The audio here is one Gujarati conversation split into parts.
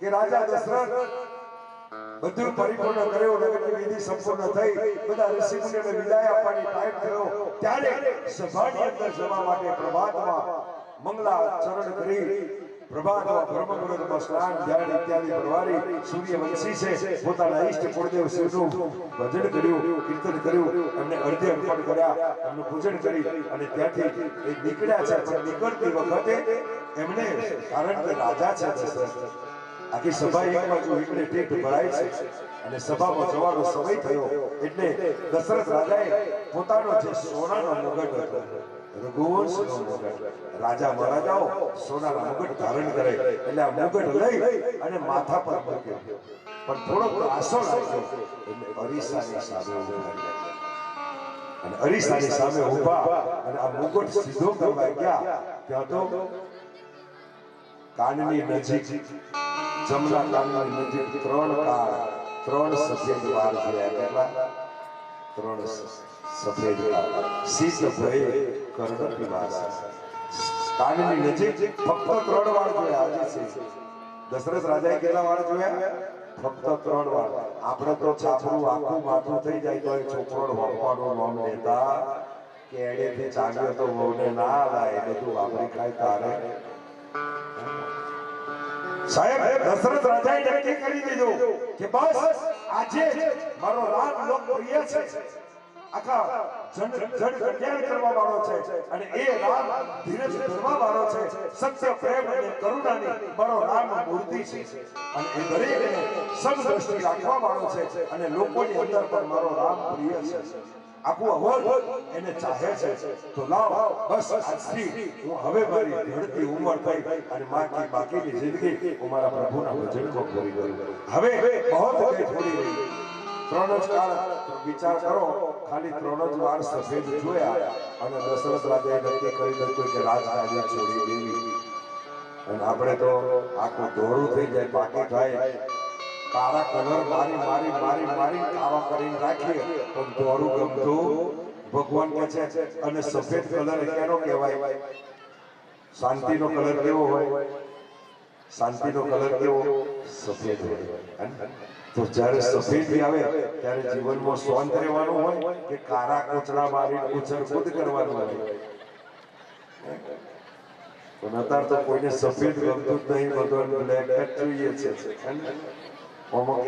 કે રાજા દશરથ બધું પરિપૂર્ણ કર્યો નગરની વિધિ સંપૂર્ણ થઈ. બધા ઋષિમુનિઓને વિદાય આપવાની ટાઈમ થયો. ત્યારે સભાની અંદર જવા માટે પ્રભાતમાં મંગલા ચરણ કરી. પ્રભાતમાં બ્રહ્મગુરુમાં સ્નાન, ધ્યાન ઇત્યાદિ પરવારી સૂર્યવંશી છે. પોતાના ઈષ્ટ કુળદેવ શિવનું ભજન કર્યું, કીર્તન કર્યું. એમને અર્ધે અર્પણ કર્યા. એમનું પૂજન કરી અને ત્યાંથી એ નીકળ્યા છે. પણ નીકળતી વખતે એમને કારણ કે રાજા છે આખી સભા એક બાજુ એકને ટેક ભરાય છે અને સભામાં જવાનો સમય થયો એટલે દશરથ રાજાએ પોતાનો જે સોનાનો મુગટ હતો, રઘુવંશનો મુગટ રાજા મહારાજાઓ સોનાના મુગટ ધારણ કરે એટલે આ મુગટ લઈ અને માથા પર મૂક્યો. પણ થોડોક આસો લાગ્યો એટલે અરીસાની સામે અને અરીસાની સામે ઊભા અને આ મુગટ સીધો કરવા ગયા. ત્યાં તો? કાનની નજીક, જમણા કાનની નજીક ત્રણ કાળ, ત્રણ સફેદ વાળ જોયા કેટલા? ત્રણ સફેદ વાળ શીત ભય કર્ણ પીવાસ કાનની નજીક ફક્ત ત્રણ વાળ જોયા આજે છે દશરથ રાજાએ કેટલા વાળ જોયા? ફક્ત ત્રણ વાર. આપણે તો છાપરું આખું માથું થઈ જાય તો એ છોકરો વપવાનું નામ લેતા કે એડેથી ચાલ્યો તો વહુને ના લાય, બધું વાપરી ખાય તારે. સાહેબ, દશરથ રાજાએ નક્કી કરી દીધું કે બસ, આજે મારો રામ લોકપ્રિય છે. આખા જન જન કલ્યાણ કરવા વાળો છે અને એ રામ ધીરજ ધરવા વાળો છે. સત્ય, પ્રેમ અને કરુણાની મારો રામ મૂર્તિ છે. અને એ દરેકને સમદ્રષ્ટિ રાખવા વાળો છે અને લોકોની અંદર પણ મારો રામ પ્રિય છે. આખું અવધ એને ચાહે છે. તો લાવ, બસ, આજથી હું હવે મારી ઢળતી ઉંમર થઈ અને બાકી બાકીની જિંદગી હું મારા પ્રભુના ભજન કો પૂરી કરું હવે બહોત કઈ થોડી રહી ત્રણ જ કાળ વિચાર કરો, ખાલી ત્રણ જ વાર સફેદ જોયા અને દશરથ રાજાએ નક્કી કરી દીધું કે રાજકાર્ય છોડી દેવી. અને આપણે તો આખું દોરું થઈ જાય બાકી થાય. કાળા કલર મારી મારી મારી મારી કાળા કરીને રાખીએ. તો દોરું ગમતું ભગવાન કહે છે, અને સફેદ કલર કેનો કહેવાય. શાંતિનો કલર કેવો હોય? શાંતિનો કલર કેવો? સફેદ હોય. તો જ્યારે સફેદ આવે, ત્યારે જીવનમાં શાંત રહેવાનું હોય કે કાળા કોચડા મારી ઉછળ કૂદ કરવાનું હોય? પણ અત્યારે તો કોઈને સફેદ ગમતું જ નહીં બધો બ્લેક જ જોઈએ છે. ઓમાં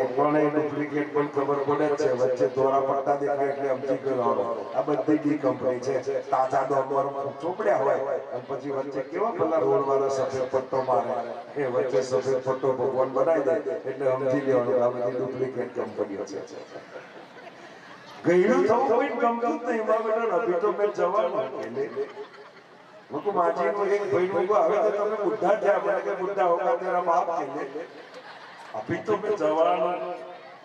ડુપ્લિકેટ પણ ખબર પડે છે. વચ્ચે દોરા પડતા દેખાય એટલે સમજી ગયો આ બધી ડી કંપની છે. તાજા ડોમર ચોપડ્યા હોય. અને પછી વચ્ચે કેવા પેલા રોડ વાળા સફેદ પટ્ટો મારે. એ વચ્ચે સફેદ પટ્ટો ભગવાન બનાવી દે. એટલે સમજી લેવાનું આ બધી ડુપ્લિકેટ કંપનીઓ છે. ગયડું થવું કોઈ ગમતું જ નહીં. મારા બેટા, અભી તો મેં જવાનું એટલે મુકુ માજી એક ભાઈ હવે તો તમે બુદ્ધા થયા. મને કે બુદ્ધા હોગા તેરા બાપ કે તો મેં જવાનું.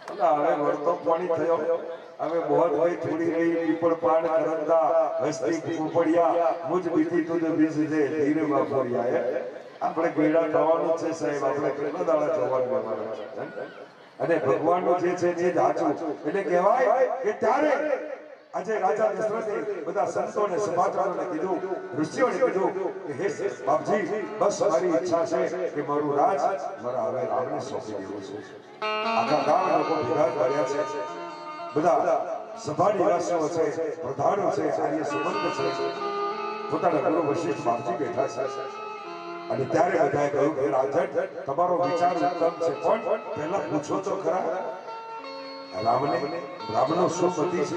એટલે હવે વળતો પાણી થયો. હવે બહોત ભાઈ થોડી રહી પીપળ પાડ કરતા, હસ્તી કુપડિયા મુજ બીતી તુજ બીજ દે, ધીરે બાપરિયા હે. આપણે ગેડા થવાનું છે સાહેબ, આપણે કેટલા દાડા જવાનું અમારે. અને ભગવાનનું જે છે જ સાચું. એટલે કહેવાય કે ત્યારે આજે રાજા દશરથે બધા સંતોને સમાચારોને કીધું, ઋષિઓને કીધું કે, હે બાપજી, બસ મારી ઈચ્છા છે કે મારું રાજ મારા હવે રામને સોંપી દેવું છે. આખા ગામ લોકો ભેગા કર્યા છે. બધા સભા નિવાસીઓ છે, પ્રધાનો છે, આર્ય સુમંત છે. પોતાના ગુરુ વશિષ્ઠ બાપજી બેઠા છે. અને ત્યારે બધાએ કહ્યું કે, રાજન, તમારો વિચાર ઉત્તમ છે. પણ પહેલા પૂછો તો ખરા રામને, રામનો શું મતિ છે.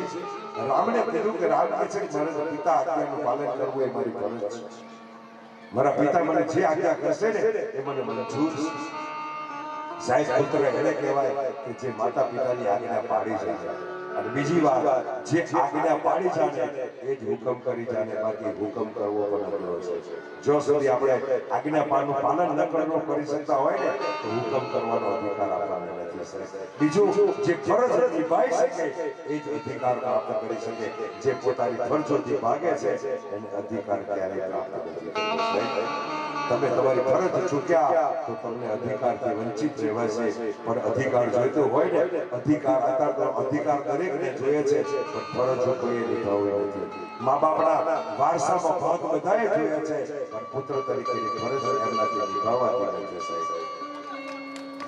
રામને કીધું કે રામ કહે છે કે મારા પિતા આજ્ઞાનું પાલન કરવું એ મારી ફરજ છે. મારા પિતા મને જે આજ્ઞા કરશે ને, એ મને મંજૂર છે. સાહેબ, પુત્ર એને કહેવાય કે જે માતા પિતાની આજ્ઞા પાડી છે અને બીજી વાત, જે આજ્ઞા પાડી જાણે, એ જ હુકમ કરી જાણે, બાકી હુકમ કરવો પણ અઘરો છે. જો સુધી આપણે આજ્ઞા પાનું પાલન ન કરવાનું કરી શકતા હોય ને, તો હુકમ કરવાનો અધિકાર આપણને નથી બીજું, જે ફરજ નિભાઈ શકે, એ જ અધિકાર પ્રાપ્ત કરી શકે. જે પોતાની ફરજોથી ભાગે છે, એને અધિકાર ક્યારેય પ્રાપ્ત નથી તમે તમારી ફરજ ચૂક્યા, તો તમને અધિકારથી વંચિત રહેવાશે પણ અધિકાર જોઈતો હોય ને, અધિકાર અત્યારે અધિકાર દરેકને જોઈએ છે, પણ ફરજો કોઈએ નિભાવવી નથી. મા બાપના વારસામાં ભાગ બધાએ જોયા છે, પણ પુત્ર તરીકેની ફરજ એમનાથી નિભાવવાતી નથી સાહેબ.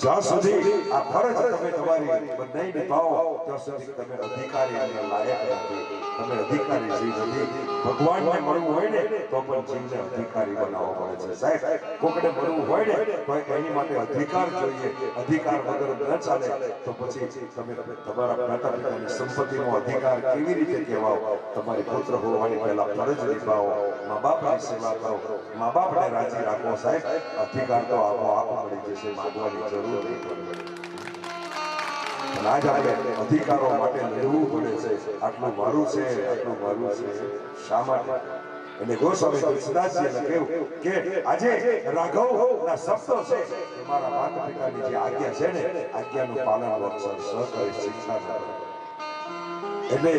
જ્યાં સુધી આ ફરજ તમે તમારી નહીં નિભાવો ત્યાં સુધી તમે અધિકારી અને લાયક નથી. તમે અધિકારી જીવ નથી. ભગવાનને મળવું હોય ને તો પણ જીવને અધિકારી બનાવવો પડે છે. સાહેબ કોકને મળવું હોય ને તો એની માટે અધિકાર જોઈએ. અધિકાર વગર ન ચાલે તો પછી તમે તમારા માતા પિતાની સંપત્તિનો અધિકાર કેવી રીતે કહેવાઓ તમારી પુત્ર હોવાની પહેલા ફરજ નિભાવો મા બાપની સેવા કરો. મા બાપને રાજી રાખો સાહેબ. અધિકાર તો આપો આપ મળી જશે, માગવાની જરૂર નહીં પડે. આજ આપણે અધિકારો માટે લડવું પડે છે. આટલું મારું છે, આટલું મારું છે. શા માટે? અને ગોસ્વામી તુલસીદાસજીએ લખ્યું કે આજે રાઘવના શબ્દો છે એ મારા માતા પિતાની જે આજ્ઞા છે ને, આજ્ઞાનું પાલન વત્સર સહકારી શિક્ષા. એટલે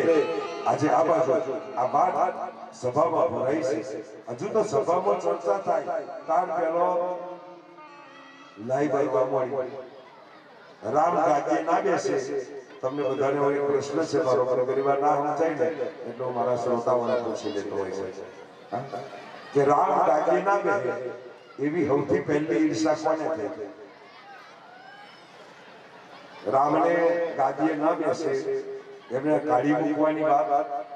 આજે આ બાજુ, આ વાત સભામાં ભરાઈ છે. હજુ તો સભામાં ચર્ચા થાય. તાર પેલો લાઈ બાઈ બામણી રામ ગાદી ના બેસે. તમને બધાને હોય પ્રશ્ન છે મારો. મારો પરિવાર વાર ના સમજાય ને, એટલો મારા મારા શ્રોતાઓને પૂછી લેતો હોય છે. કે રામ ગાદી ના બેસે એવી સૌથી પહેલી ઈર્ષા કોને થઈ? રામને ગાદીએ ન બેસે. એમને કાઢી મૂકવાની વાત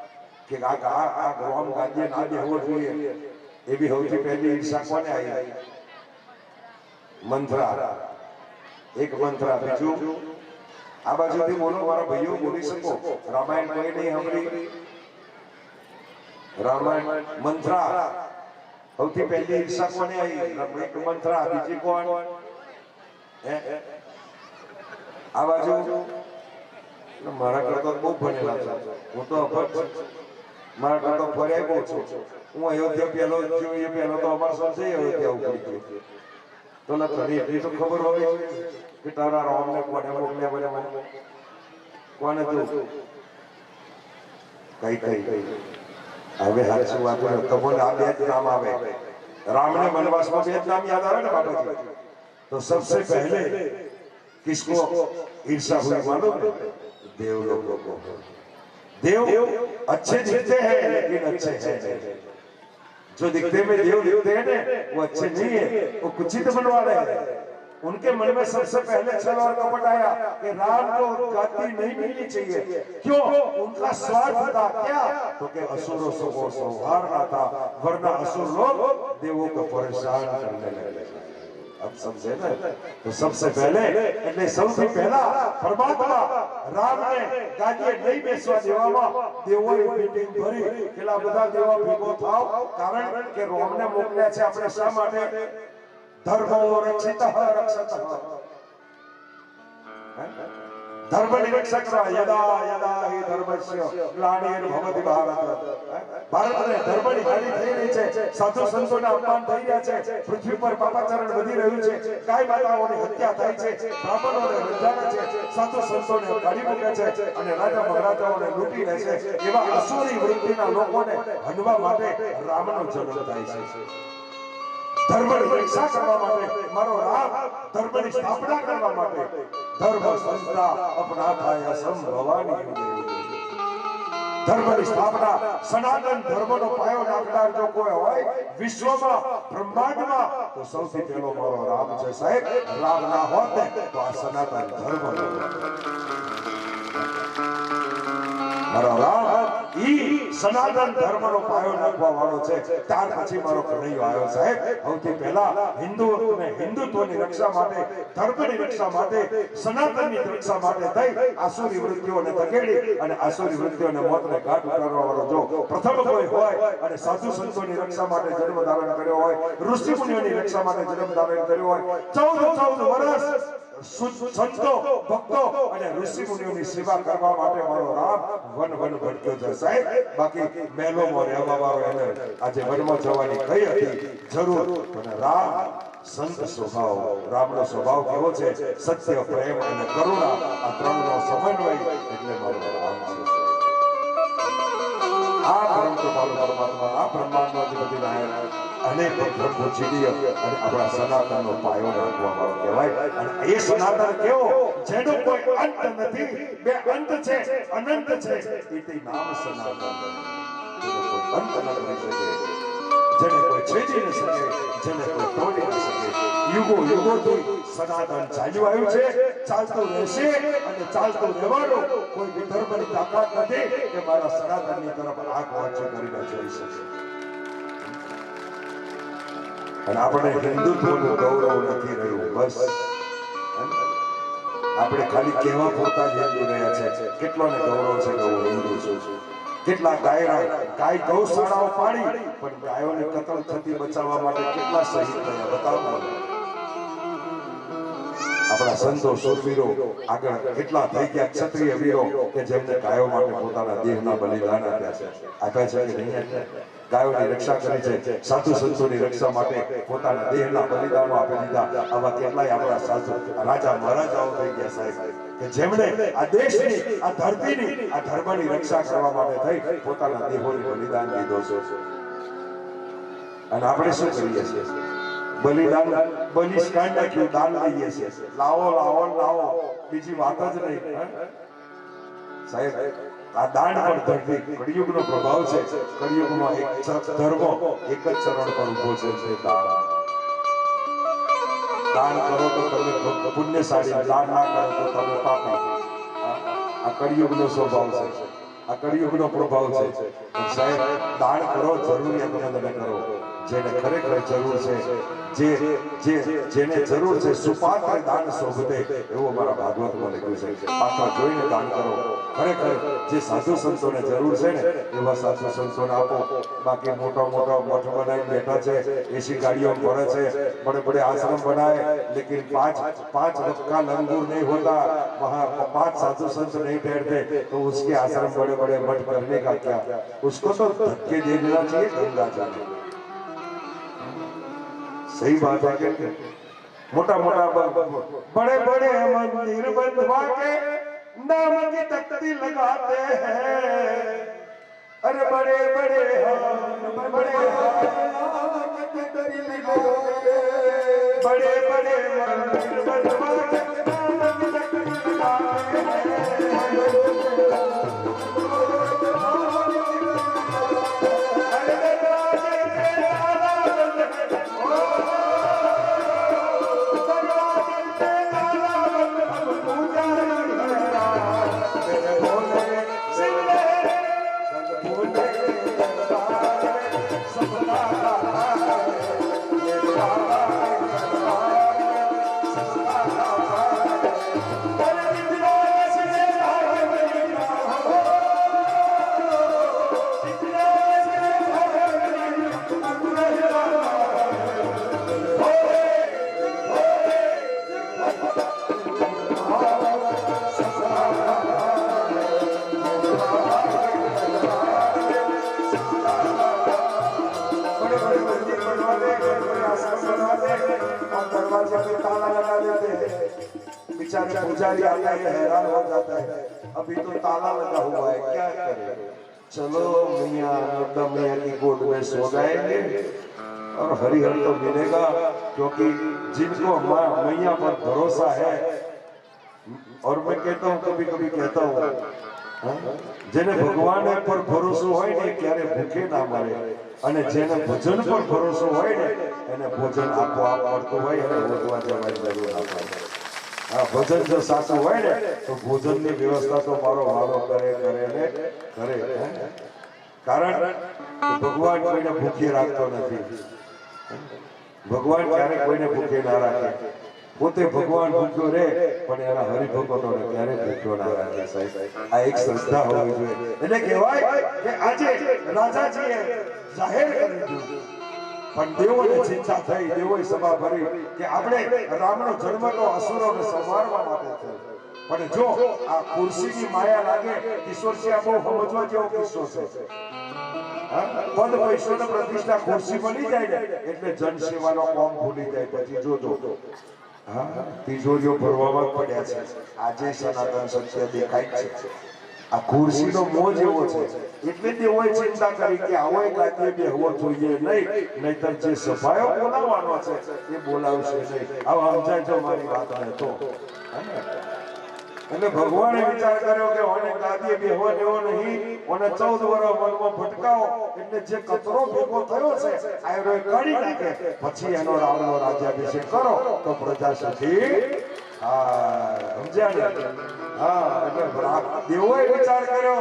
કે આ આ આ રામ ગાદીએ ના દેવો જોઈએ. એવી સૌથી પહેલી ઈર્ષા કોને આવી? મંત્રા. એક મંત્ર. બીજું? આ બાજુથી બોલો મારા ભાઈઓ બોલી શકો. રામાયણ કોઈ નહીં સાંભળી. રામાયણ મંત્રા. સૌથી પહેલી ઈર્ષા કોને આવી? એક મંત્રા. બીજી કોણ? આ બાજુ? મારા કરતા બહુ ભણેલા છે. હું તો અભણ છું. મારા કરતા ફર્યા બહુ છું. હું અયોધ્યા પહેલો થયો એ પહેલો તો અમારા સાથે અયોધ્યા ઉપડી ગયો તને એટલી તો ખબર હોય કે તારા રામ ને કોને મોકલ્યા મને? મને કોને તું? કઈ કઈ હવે હાચું વાત તો આ બે જ નામ આવે. રામને વનવાસમાં બે જ નામ યાદ આવે ને બાપાજી? તો સબસે પહેલે કિસકો ઈર્ષા હોય માનો देव लोगों को देव अच्छे दिखते हैं लेकिन अच्छे हैं जो दिखते में देव दिखते हैं ना वो अच्छे नहीं है वो कुचित बनवा रहे हैं। उनके मन में सबसे पहले छल और कपट आया कि राम को गति नहीं मिलनी चाहिए। क्यों? उनका स्वार्थ था क्या? तो कि असुरों से वो सौहार्द था वरना असुर लोग देवों को परेशान करने लगे। अब समझे ना तो सबसे पहले એટલે સૌથી પહેલા પરમાત્મા રામને ગાદીએ નહીં બેસવા દેવામાં દેવોએ મીટિંગ ભરી પેલા બધા દેવો ભેગો થાવ કારણ કે રોમને મોકલ્યા છે આપણે શા માટે ધર્મો રક્ષિત રક્ષત ધર્મની રક્ષા યદા અપમાન થઈ રહ્યા છે પૃથ્વી પર પાપાચરણ વધી રહ્યું છે ગાય માતાઓની હત્યા થાય છે, બ્રાહ્મણોને છે, સાધુ સંતોને કાઢી છે અને રાજા મહારાજાઓને લૂંટી લે છે, એવા અસુરી વૃત્તિના લોકોને હનવા માટે રામનો જન્મ થાય છે. ધર્મની રક્ષા કરવા માટે, મારો રામ ધર્મની સ્થાપના કરવા માટે, ધર્મ સંસ્થા અપનાથાય સંભવાની. ધર્મની સ્થાપના સનાતન ધર્મનો પાયો નાખનાર જો કોઈ હોય, વિશ્વમાં, બ્રહ્માંડમાં, તો સૌથી પહેલો મારો રામ છે સાહેબ રામ ના હોત તો આ સનાતન ધર્મ મારો રામ ઈ સનાતન ધર્મનો પાયો નાખવા વાળો છે. ત્યાર પછી મારો કનૈયો આવ્યો, સાહેબ. સૌથી પહેલા હિન્દુ હિન્દુત્વની રક્ષા માટે, ધર્મની રક્ષા માટે, સનાતનની રક્ષા માટે થઈ આસુરી વૃત્તિઓને ધકેડી અને આસુરી વૃત્તિઓને મોતને ઘાટ ઉતારવા વાળો જો પ્રથમ કોઈ હોય અને સાધુ સંતોની રક્ષા માટે જન્મ ધારણ કર્યો હોય, ઋષિ મુનિઓની રક્ષા માટે જન્મ ધારણ કર્યો હોય, ચૌદ ચૌદ વર્ષ સંતો, ભક્તો અને ઋષિ મુનિઓની સેવા કરવા માટે મારો રામ વન વન ભટક્યો છે. સાહેબ, બાકી મહેલોમાં રહેવા વાળો એને આજે વનમાં જવાની કઈ હતી? જરૂર. પણ રામ સંત સ્વભાવ, રામનો સ્વભાવ કેવો છે? સત્ય, પ્રેમ અને કરુણા આ ત્રણનો સમન્વય એટલે મારો રામ છે આ પરમ કૃપાળુ પરમાત્મા આ બ્રહ્માંડનો અધિપતિ નાયક અનેક બ્રહ્મો ચીડીય અને આપણા સનાતનનો પાયો નાખવા વાળો કહેવાય. અને એ સનાતન કેવો? જેનો કોઈ અંત નથી, બે અંત છે, અનંત છે. એ નામ સનાતન અંત ન કરી શકે, જેને કોઈ છેજી ન શકે, જેને કોઈ તોડી ન શકે. યુગો યુગોથી સનાતન ચાલ્યું આવ્યું છે. ચાલતું રહેશે અને ચાલતું રહેવાનો કોઈ વિધર્મની તાકાત નથી કે મારા સનાતનની તરફ આંખ વાંચી કરીને જોઈ શકે. અને આપણે હિન્દુત્વનું ગૌરવ નથી રહ્યું, બસ. આપણે ખાલી કહેવા પૂરતા જ હિન્દુ રહ્યા છે. કેટલોને ગૌરવ છે કે હું હિન્દુ છું? કેટલા ગાયરા, ગાય ગૌશાળાઓ પાડી, પણ ગાયોને કતલ થતી બચાવવા માટે કેટલા શહીદ થયા? બતાવો આપણા સંતો સુરવીરો આગળ કેટલા થઈ ગયા ક્ષત્રિય વીરો કે જેમને ગાયો માટે પોતાના દેહના બલિદાન આપ્યા છે. આપ્યા છે કે નહીં ગાયોની રક્ષા કરી છે. સાધુ સંતોની રક્ષા માટે પોતાના દેહના બલિદાનો આપી દીધા. આવા કેટલાય આપણા સાધુ રાજા મહારાજાઓ થઈ ગયા સાહેબ, કે જેમણે આ દેશની, આ ધરતીની, આ ધર્મની રક્ષા કરવા માટે થઈ પોતાના દેહોની બલિદાન દીધો છે. અને આપણે શું કરીએ છીએ? બલિદાન બલિસ કાઢી નાખ્યું દાન લઈએ છીએ. લાવો લાવો લાવો. બીજી વાત જ નહીં? સાહેબ, આ દાન પણ ધરતી, કળિયુગનો પ્રભાવ છે. કળિયુગનો એક ધર્મ, એક જ ચરણ પર ઊભો છે દાન. દાન કરો તો તમે પુણ્યશાળી, દાન ના કરો તો તમે પાપી. આ- કળિયુગનો સ્વભાવ છે. આ કળિયુગનો પ્રભાવ છે. સાહેબ, દાન કરો તમે કરો. જેને ખરેખર જરૂર છે, જે જે, જેને જરૂર છે સુપાત્ર દાન શોભતે, એવું મારા ભાગવતમાં લખ્યું છે. પાત્ર જોઈને દાન કરો. ખરેખર જે સાધુ સંતોને જરૂર છે ને, એવા સાધુ સંતોને આપો. બાકી મોટા મોટા મઠ બનાવીને બેઠા છે, એસી ગાડીઓ ભરે છે, બડે બડે આશ્રમ બનાવે, લેકિન પાંચ પાંચ વક્કા લંગૂર નહીં હોતા वहाँ पांच साधु संत नहीं बैठते तो उसके आश्रम बड़े बड़े मठ करने का क्या उसको तो धक्के दे देना चाहिए गंगा जाने सही बात है कि नहीं? मोटा मोटा बड़े बड़े मंदिर बनवा के नाम की तख्ती लगाते हैं अरे बड़े बड़े हम बड़े बड़े बड़े मंदिर बनवा के नाम की तख्ती लगाते हैं अभी तो ताला लगा हुआ है क्या करें चलो मैया नड्डा मैया की गोद में सो जाएंगे और हरिहर तो मिलेगा क्योंकि जिनको माँ मैया पर भरोसा है और मैं कहता हूँ कभी कभी कहता हूँ હા? જેને ભગવાન પર ભરોસો હોય ને એ ક્યારે ભૂખે ના મરે અને જેને ભજન પર ભરોસો હોય ને એને ભોજન આપોઆપ મળતું હોય અને રોજવા જવાની જરૂર ના પડે હા ભજન જો સાચું હોય ને, તો ભોજનની વ્યવસ્થા તો મારો વાલો કરે કરે ને, કરે? કારણ ભગવાન કોઈને ભૂખી રાખતો નથી. ભગવાન ક્યારે કોઈને ભૂખે ના રાખે? પોતે ભગવાન ભૂખ્યો રે પણ એના હરિભક્તોને ક્યારે ભૂખ્યો ના રાખે સાહેબ? આ એક સંસ્થા હોવી જોઈએ. એટલે કહેવાય કે આજે રાજાજીએ જાહેર કરી દીધું. પણ દેવોને ચિંતા થઈ, દેવોએ સભા ભરી કે આપણે રામનો જન્મ તો અસુરોને સંવારવા માટે થયો પણ જો આ ખુરશીની માયા લાગે કિશોરસિંહ આ બહુ સમજવા જેવો કિસ્સો છે. પદ વૈષ્ણવ પ્રતિષ્ઠા ખુરશી બની જાય ને, એટલે જનસેવાનો કોમ ભૂલી જાય. પછી જોજો. હા? તિજોરીઓ ભરવામાં પડ્યા છે. આજે સનાતન સત્ય દેખાય છે. આ ખુરશીનો મોજ એવો છે એટલે ભગવાને વિચાર કર્યો કે ઓને ગાદીએ બેહવા દેવો નહીં. ઓને 14 વર્ષ વનમાં ભટકાવો. એટલે જે કચરો ભેગો થયો છે આયરો કાઢી નાખે. પછી એનો રામનો રાજ્યાભિષેક કરો. તો પ્રજા સુખી હા, સમજ્યા હા, એટલે દેવોએ વિચાર કર્યો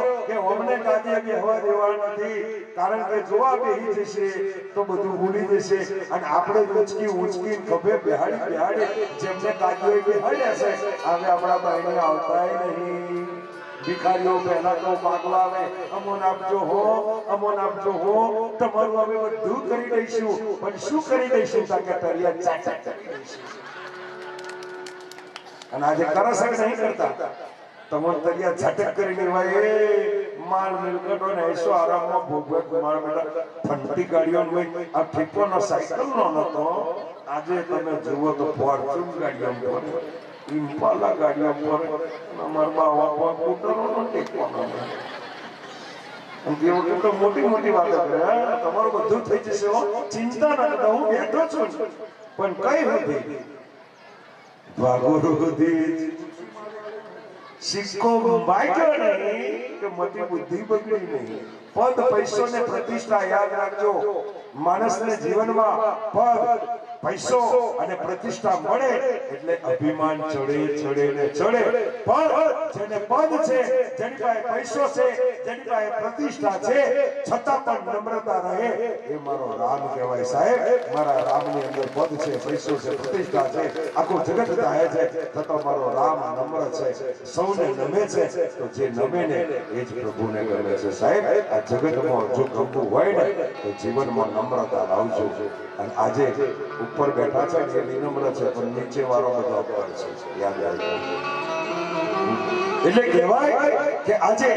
આપણે ઉચકી ઉચકી ખભે બેહાડી બેહાડી જેમને ગાદીએ બેહાડ્યા હવે આપણા બહેને આવતાય નહીં. ભિખારીઓ પહેલા તો માગવા આવે. અમોન આપજો હો અમોન આપજો હો, તમારું અમે બધું કરી દઈશું. પણ શું કરી દઈશું? તાકે તરિયા ચાચા કરી દઈશું. અને આજે કરસક નહીં કરતા. તમે તરિયા ઝટક કરી ભાઈ એ માલ મિલકતો ને એસો આરામમાં ભોગવત મારા બેટા. ફંટી ગાડીઓ હોય. આ ઠીપોનો સાયકલ નો નતો આજે તમે જુઓ તો ફોર્ચ્યુન ગાડીઓ પર. ઇમ્પાલા ગાડીઓ પર. અમાર બાવા પર કૂટરનો ટેકવાનો એમ કે એવું તો મોટી મોટી વાતો કરે. તમારું બધું થઈ જશે ચિંતા ના કરતા. હું બેઠો છું. પણ કઈ હતી ભાગોરુધી સિક્કો વાગ્યો નહીં કે મતી બુદ્ધિ બગડી નહીં. પદ પૈસો ને પ્રતિષ્ઠા યાદ રાખજો. માણસને જીવનમાં પદ, પૈસો અને પ્રતિષ્ઠા મળે એટલે અભિમાન ચડે ચડે ને ચડે. પણ જેને પદ છે, જેની પાસે પૈસો છે, જેની પાસે પ્રતિષ્ઠા છે, છતાં પણ નમ્રતા રહે, એ મારો રામ કહેવાય સાહેબ. મારા રામની અંદર પદ છે, પૈસો છે, પ્રતિષ્ઠા છે. આખું જગત જાહે છે, છતાં મારો રામ નમ્ર છે. સૌને નમે છે, તો જે નમે ને એ જ પ્રભુને ગમે છે. સાહેબ જગતમાં જો ગમવું હોય ને, તો જીવનમાં નમ્રતા લાવજો. અને આજે ઉપર બેઠા છે એ વિનમ્ર છે, પણ નીચે વાળો બધો અપર છે. યાદ રાખજો. એટલે કહેવાય કે આજે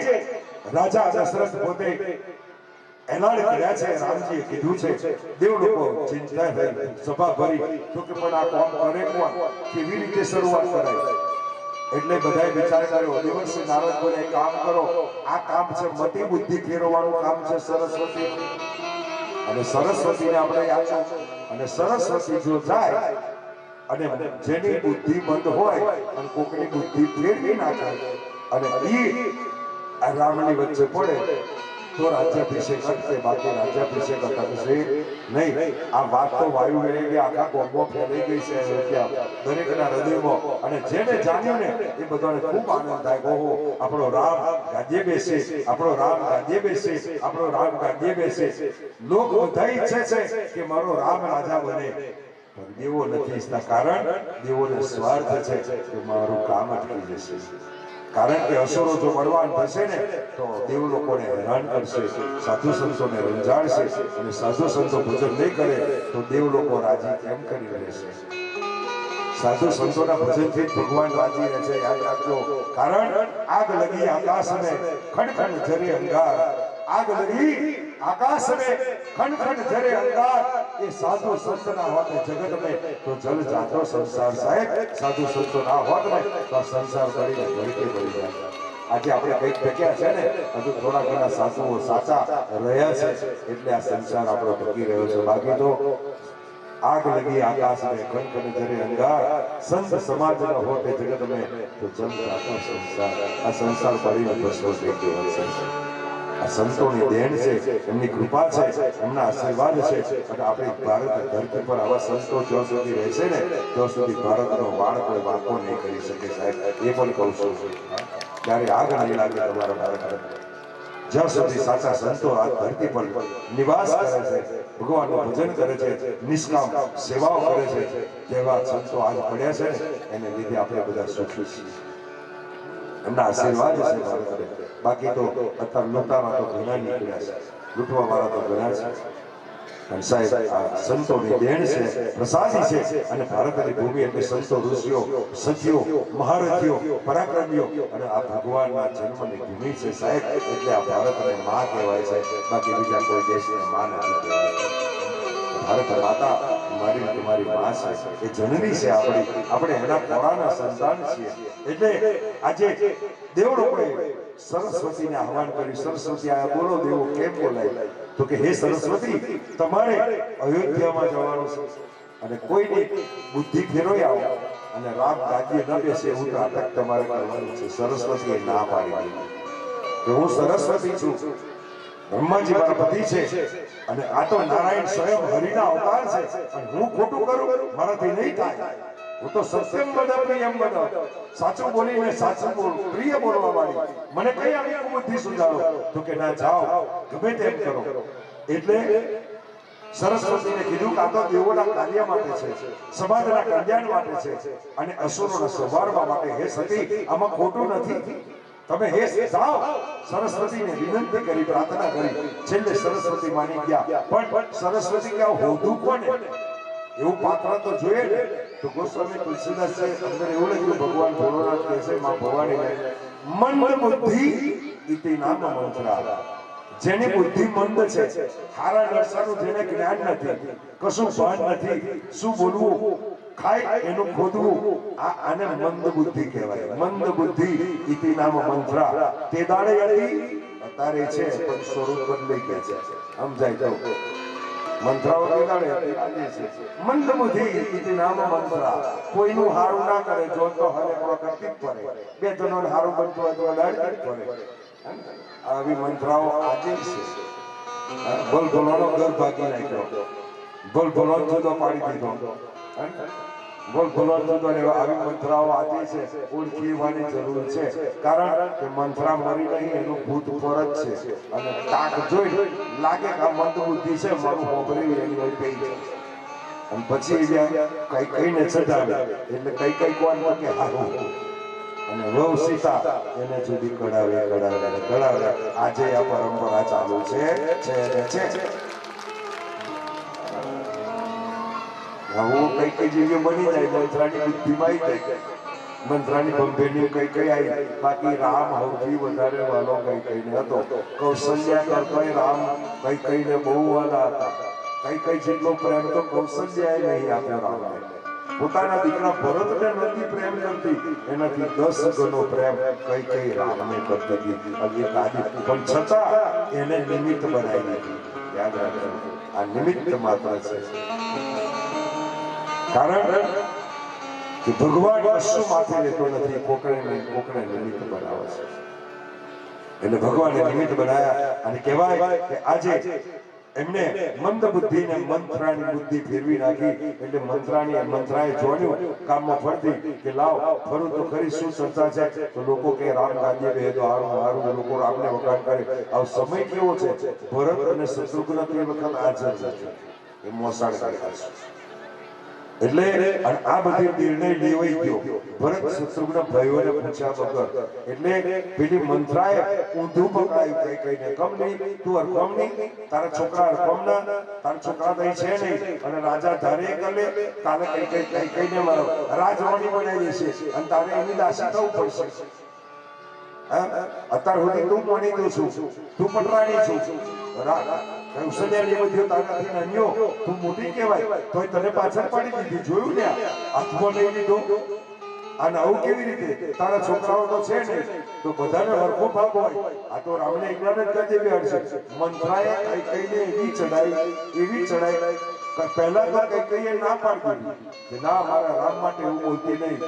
રાજા દશરથ પોતે એલાન કર્યા છે, રામજીએ કીધું છે દેવ લોકો ચિંતા થઈ સભા ભરી. તો કે, પણ આ કામ કરે કેવી રીતે શરૂઆત કરાય? એટલે બધાએ વિચાર કર્યો દેવર્ષિ નારદ બોલે "એક કામ કરો, આ કામ છે મતિ બુદ્ધિ ફેરવવાનું કામ છે સરસ્વતી. અને સરસ્વતીને આપણે યાદ અને સરસ્વતી જો જાય, અને જેની બુદ્ધિ બંધ હોય, અને કોકની બુદ્ધિ ફેરવી નાખે અને એ રામની વચ્ચે પડે તો રાજ્યાભિષેક કરશે બાકી રાજ્યાભિષેક કરશે નહીં. આ વાત તો વાયુ ગઈ આખા કોંગો ફેલાઈ ગઈ છે દરેકના હૃદયમાં. અને જેને જાણ્યું ને એ બધાને ખૂબ આનંદ થાય ઓહો, આપણો રામ ગાદીએ બેસે, આપણો રામ ગાદીએ બેસે, આપણો રામ ગાદીએ બેસે. લોક બધા ઈચ્છે છે કે મારો રામ રાજા બને. પણ દેવો નથી કારણ દેવોને સ્વાર્થ છે કે મારું કામ અટકી જશે. કારણ કે અસરો જો બળવાન થશે ને, તો દેવ લોકોને હેરાન કરશે, સાધુ સંતોને રંજાડશે અને સાધુ સંતો ભજન નહીં કરે, તો દેવ લોકો રાજી કેમ કરી રહેશે સાધુ સંતોના ભજનથી ભગવાન રાજી રહે છે, યાદ રાખજો. કારણ, આગ લગી આકાશને ખડખડ જરે અંગાર. આગ લગી આકાશ મે ખણ ખણ જરે અંધાર, એ સાધુ સંત ના હોત જગત મે તો જલ જાતો સંસાર સાહેબ, સાધુ સંતો ના હોત ને તો સંસાર કરીને ભરકે ભરી જાય. આજે આપણે કંઈક ટક્યા છે ને, હજુ થોડા ઘણા સાધુઓ સાચા રહ્યા છે, એટલે આ સંસાર આપણો ભગી રહ્યો છે. બાકી તો આગ લગી આકાશ ને ખણ ખણ જરે અંધાર, સંત સમાજ ન હોતે જગત મે તો જલ જાતો સંસાર. આ સંસાર કરીને ભસ્મ થઈ ગયો છે. સંતોની દેણ છે, એમની કૃપા છે, એમના આશીર્વાદ છે. અને આપણી ભારત ધરતી પર આવા સંતો જ્યાં સુધી રહેશે ને, ત્યાં સુધી ભારતનો વાળ કોઈ વાંકો નહીં કરી શકે સાહેબ. એ પણ કહું છું. ત્યારે આગ નહીં લાગે તમારા ભારત જ્યાં સુધી સાચા સંતો આ ધરતી પર નિવાસ કરે છે, ભગવાનનું ભજન કરે છે, નિષ્કામ સેવાઓ કરે છે, તેવા સંતો આજ પડ્યા છે એને લીધે આપણે બધા સુખી છીએ. એમના આશીર્વાદ છે. બાકી તો અત્યારે લૂંટાવા તો ઘણા નીકળ્યા છે. લૂંટવા વાળા તો ઘણા છે. અને સાહેબ, આ સંતોની દેણ છે, પ્રસાદી છે અને ભારતની ભૂમિ એટલે સંતો, ઋષિઓ, સખીઓ, મહારથીઓ, પરાક્રમીઓ અને આ ભગવાનના જન્મની ભૂમિ છે સાહેબ. એટલે આ ભારતને માં કહેવાય છે. બાકી બીજા કોઈ દેશને માં નથી કહેવાય. ભારત માતા મારી તમારી માં છે. એ જનની છે આપણી. આપણે એના પોળાના સંતાન છીએ. એટલે આજે દેવ લોકોએ સરસ્વતીને આહવાન કર્યું. સરસ્વતી આ બોલો દેવો, કેમ બોલાય? તો કે, હે સરસ્વતી, તમારે અયોધ્યામાં જવાનું છે. અને કોઈની બુદ્ધિ ફેરવી આવો અને રામ ગાદીએ ન બેસે એવું નાટક તમારે કરવાનું છે. સરસ્વતીએ ના પાડી દીધી. હું સરસ્વતી છું. બ્રહ્માજી મારા પતિ છે. અને આ તો નારાયણ સ્વયં હરિના અવતાર છે. અને હું ખોટું કરું, મારાથી નહીં થાય. હું તો સત્યમ બદ પ્રિયમ બદ સાચું બોલીને સાચું બોલ, પ્રિય બોલવા વાળી મને કઈ આવી બુદ્ધિ સુધારો? તો કે ના, જાઓ, ગમે તેમ કરો. એટલે સરસ્વતીને કીધું કે આ તો દેવોના કાર્ય માટે છે. સમાજના કલ્યાણ માટે છે. અને અસુરોના સંવારવા માટે. હે સતી, આમાં ખોટું નથી. તમે હે જાઓ. સરસ્વતીને વિનંતી કરી, પ્રાર્થના કરી. છેલ્લે સરસ્વતી માની ગયા. પણ સરસ્વતી કે હોતું કોને? એવું પાત્ર તો જોઈએ ને. તો ગોસ્વામી તુલસીદાસ અંદર એવું લખ્યું, ભગવાન ભોળોનાથ કહે છે, માં ભવાનીને મંદ બુદ્ધિ ઇતિ નામ મંત્રા. જેની બુદ્ધિ મંદ છે. હારા નરસાનું જેને જ્ઞાન નથી, કશું ભાન નથી. શું બોલવું? ખાય એનું ખોદવું. આ આને મંદ બુદ્ધિ કહેવાય. મંદ બુદ્ધિ ઇતિ નામ મંત્રા. તે દાડે હતી અત્યારે છે, પણ સ્વરૂપ બદલાઈ ગયા છે. સમજાય તો? મંત્રાઓ તે દાડે હતી, આજે છે. મંદ બુદ્ધિ ઇતિ નામ મંત્રા. કોઈનું હારું ના કરે, જો તો હરે કોઈ કરતી બે જણોને હારું બનતું હોય તો લડતી પડે આવી મંત્રાઓ આજે છે. બોલ ભોલાનો ઘર ભાગી નાખ્યો. ભોલો જુદો પાડી દીધો. બોલ ભોલો જુદો ને આવી મંત્રાઓ આજે છે ઓળખીવાની જરૂર છે. કારણ કે મંત્રા મરી નહીં, એનું ભૂત ઉપર જ છે. અને તાક જોઈ લાગે કે આ મંદ બુદ્ધિ છે, મારું હોબરી એની કઈ છે અને એટલે કઈ કઈ કોણ કે હારું અને વહુ એને જુદી કડાવે કડાવે કડાવે આજે આ પરંપરા ચાલુ છે છે. હું કઈ કઈ જગ્યાએ બની જાય, મંત્રાની બુદ્ધિમાં જાય. મંત્રાની બંબેની કઈ કઈ આવી. બાકી રામ સૌથી વધારે વાલો કઈ કઈને હતો. કૌશલ્યા કરતા રામ કઈ કઈને બહુ વાલા હતા. કઈ કઈ જેટલો પ્રેમ તો કૌશલ્યાએ નહીં આપ્યો રામને. પોતાના દીકરા ભરતને નથી પ્રેમ કરતી. એનાથી દસ ગણો પ્રેમ કઈ કઈ રામને કરતી હતી. એક આદિ પણ છતાં એને નિમિત્ત બનાવી દીધી. યાદ રાખજો. આ નિમિત્ત માત્ર છે. કારણ કે ભગવાન કશું માથે લેતો નથી કોકણે કોકણે નિમિત્ત બનાવે છે. એટલે ભગવાને નિમિત્ત બનાયા અને કહેવાય કે આજે એમને મંદ બુદ્ધિ ને મંત્રાની બુદ્ધિ ફેરવી નાખી, એટલે મંત્રાની મંત્રાએ જોડ્યું કામમાં ફરતી કે લાવ, ફરું તો ખરી, શું ચર્ચા છે? તો લોકો કે રામ ગાંધી બે તો હારું હારું લોકો રામને વખાણ કરે. આવો સમય કેવો છે? ભરત અને શત્રુઘ્ન તે વખત હાજર છે એ મોસાળ કરે છે. એટલે આ બધી નિર્ણય લેવાઈ ગયો. ભરત શત્રુઘ્ન ભાઈઓને પૂછ્યા વગર. એટલે પેલી મંત્રાએ ઊંધું પકડાયું કઈ કઈને. કમ નહીં, તું અરકમ નહીં, તારા છોકરા અરકમ ના, તારા છોકરા કઈ છે નહીં. અને રાજા ધારે કરે તારે કઈ કઈ કઈ કઈને મારો રાજવાણી બનાવી દેશે. અને તારે એની દાસી થવું પડશે? અત્યાર સુધી તું મોનીતો છું? તું પટરાણી છું. છોકરાઓ તો છે ને તો બધાને હરખો ભાગ હોય. આ તો રામને એકલાને જ ગજે બેહાડશે. કઈ કઈને એવી ચડાઈ એવી ચડાઈ પહેલા તો કઈ કહીએ ના પાડી દીધી. ના, મારા રામ માટે હું બોલતી નહીં.